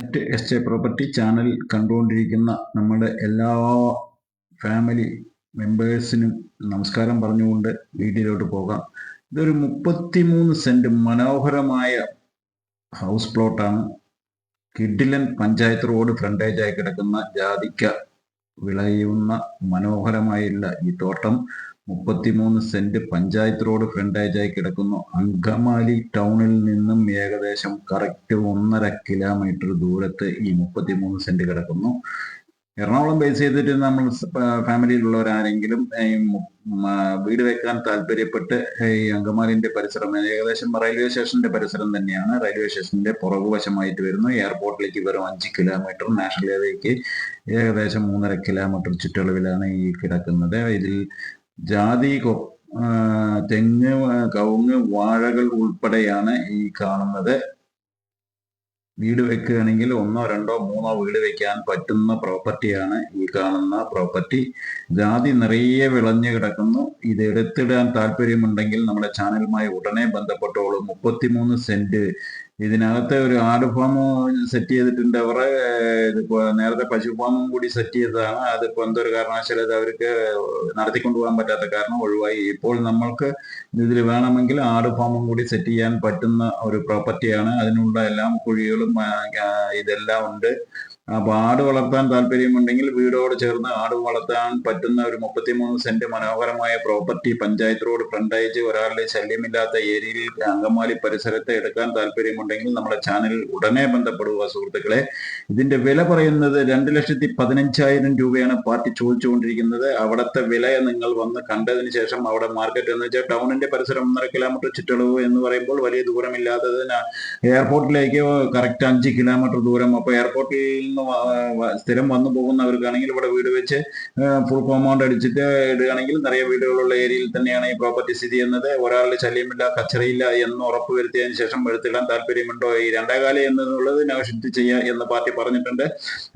Net S A property channel കണ്ടുകൊണ്ടിരിക്കുന്ന നമ്മുടെ എല്ലാ ഫാമിലി മെമ്പേഴ്സിനും നമസ്കാരം പറഞ്ഞുകൊണ്ട് വീട്ടിലോട്ട് പോകാം. ഇതൊരു മുപ്പത്തിമൂന്ന് സെന്റ് മനോഹരമായ ഹൗസ് പ്ലോട്ടാണ് കിഡിലൻ പഞ്ചായത്ത് റോഡ് ഫ്രണ്ടേജായി കിടക്കുന്ന ജാതിക്ക വിളയുന്ന മനോഹരമായുള്ള ഈ തോട്ടം. മുപ്പത്തിമൂന്ന് സെന്റ് പഞ്ചായത്ത് റോഡ് ഫ്രണ്ടേജായി കിടക്കുന്നു. അങ്കമാലി ടൗണിൽ നിന്നും ഏകദേശം കറക്റ്റ് ഒന്നര കിലോമീറ്റർ ദൂരത്ത് ഈ മുപ്പത്തിമൂന്ന് സെന്റ് കിടക്കുന്നു. എറണാകുളം ബേസ് ചെയ്തിട്ട് നമ്മൾ ഫാമിലിയിലുള്ളവരാരെങ്കിലും വീട് വെക്കാൻ താല്പര്യപ്പെട്ട് ഈ അങ്കമാലിന്റെ പരിസരം ഏകദേശം റെയിൽവേ സ്റ്റേഷന്റെ പരിസരം തന്നെയാണ്. റെയിൽവേ സ്റ്റേഷന്റെ പുറകുവശമായിട്ട് വരുന്നു. എയർപോർട്ടിലേക്ക് വെറും അഞ്ച് കിലോമീറ്റർ നാഷണൽ ഹൈവേക്ക് ഏകദേശം മൂന്നര കിലോമീറ്റർ ചുറ്റളവിലാണ് ഈ കിടക്കുന്നത്. ഇതിൽ ജാതി തെങ്ങ് കവുങ്ങ് വാഴകൾ ഉൾപ്പെടെയാണ് ഈ കാണുന്നത്. വീട് വെക്കുകയാണെങ്കിൽ ഒന്നോ രണ്ടോ മൂന്നോ വീട് വെക്കാൻ പറ്റുന്ന പ്രോപ്പർട്ടിയാണ് ഈ കാണുന്ന പ്രോപ്പർട്ടി. ജാതി നിറയെ വിളഞ്ഞു കിടക്കുന്നു. ഇത് എടുത്തിടാൻ താല്പര്യമുണ്ടെങ്കിൽ നമ്മുടെ ചാനലുമായി ഉടനെ ബന്ധപ്പെട്ടോളൂ. മുപ്പത്തിമൂന്ന് സെന്റ് ഇതിനകത്ത് ഒരു ആട് ഫാം സെറ്റ് ചെയ്തിട്ടുണ്ട്. അവർ ഇതിപ്പോ നേരത്തെ പശു ഫാമും കൂടി സെറ്റ് ചെയ്തതാണ്. അതിപ്പോ എന്തൊരു കാരണവശാലും അവർക്ക് നടത്തിക്കൊണ്ടുപോകാൻ പറ്റാത്ത കാരണം ഒഴിവായി. ഇപ്പോൾ നമ്മൾക്ക് ഇതിൽ വേണമെങ്കിൽ ആട് ഫാമും കൂടി സെറ്റ് ചെയ്യാൻ പറ്റുന്ന ഒരു പ്രോപ്പർട്ടിയാണ് അതിനുള്ള എല്ലാം കുഴികളും ഇതെല്ലാം ഉണ്ട്. അപ്പൊ ആട് വളർത്താൻ താല്പര്യമുണ്ടെങ്കിൽ വീടോട് ചേർന്ന് ആട് വളർത്താൻ പറ്റുന്ന ഒരു മുപ്പത്തിമൂന്ന് സെന്റ് മനോഹരമായ പ്രോപ്പർട്ടി പഞ്ചായത്ത് റോഡ് ഫ്രണ്ടേജ് ഒരാളുടെ ശല്യമില്ലാത്ത ഏരിയയിൽ അങ്കമാലി പരിസരത്ത് എടുക്കാൻ താല്പര്യമുണ്ടെങ്കിൽ നമ്മുടെ ചാനൽ ഉടനെ ബന്ധപ്പെടുക സുഹൃത്തുക്കളെ. ഇതിന്റെ വില പറയുന്നത് രണ്ട് ലക്ഷത്തി പതിനഞ്ചായിരം രൂപയാണ് പാർട്ടി ചോദിച്ചുകൊണ്ടിരിക്കുന്നത്. അവിടുത്തെ വില നിങ്ങൾ വന്ന് കണ്ടതിന് ശേഷം അവിടെ മാർക്കറ്റ് എന്ന് വെച്ചാൽ ടൗണിന്റെ പരിസരം ഒന്നര കിലോമീറ്റർ ചുറ്റളവ് എന്ന് പറയുമ്പോൾ വലിയ ദൂരമില്ലാത്തതിന് എയർപോർട്ടിലേക്ക് കറക്റ്റ് അഞ്ച് കിലോമീറ്റർ ദൂരം. അപ്പൊ എയർപോർട്ടിൽ നിന്ന് വ- വ- സ്ഥിരം വന്നു പോകുന്നവർക്കാണെങ്കിൽ ഇവിടെ വീട് വെച്ച് ഫുൾ കോമ്പൗണ്ട് അടിച്ചിട്ട് ഇടുകയാണെങ്കിൽ നിറയെ വീടുകളുള്ള ഏരിയയിൽ തന്നെയാണ് ഈ പ്രോപ്പർട്ടി സ്ഥിതി ചെയ്യുന്നത്. ഒരാളുടെ ശല്യമില്ല കച്ചറയില്ല എന്ന് ഉറപ്പ് വരുത്തിയതിനു ശേഷം എടുത്തിടാൻ താല്പര്യമുണ്ടോ ഈ രണ്ടേകാലം എന്നുള്ളത് നെഗോഷിയേറ്റ് ചെയ്യുക എന്ന് പാർട്ടി പറഞ്ഞിട്ടുണ്ട്.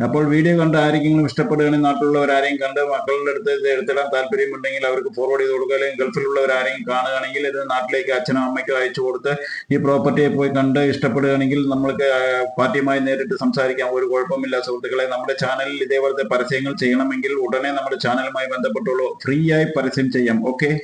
അപ്പോൾ വീഡിയോ കണ്ട് ആരെങ്കിലും ഇഷ്ടപ്പെടുകയാണെങ്കിൽ നാട്ടിലുള്ളവർ ആരെയും കണ്ട് മക്കളുടെ അടുത്ത് ഇത് എടുത്തിടാൻ താല്പര്യമുണ്ടെങ്കിൽ അവർക്ക് ഫോർവേഡ് ചെയ്ത് കൊടുക്കുക. അല്ലെങ്കിൽ ഗൾഫിലുള്ളവർ ആരെങ്കിലും കാണുകയാണെങ്കിൽ ഇത് നാട്ടിലേക്ക് അച്ഛനും അമ്മയ്ക്കും അയച്ചു കൊടുത്ത് ഈ പ്രോപ്പർട്ടിയെ പോയി കണ്ട് ഇഷ്ടപ്പെടുകയാണെങ്കിൽ നമ്മൾക്ക് പാർട്ടിയുമായി നേരിട്ട് സംസാരിക്കാം. ഒരു കുഴപ്പമില്ല. സുഹൃത്തുക്കളെ നമ്മുടെ ചാനലിൽ ഇതേപോലത്തെ പരസ്യങ്ങൾ ചെയ്യണമെങ്കിൽ ഉടനെ നമ്മുടെ ചാനലുമായി ബന്ധപ്പെട്ടുള്ളൂ. ഫ്രീ ആയി പരസ്യം ചെയ്യാം. ഓക്കെ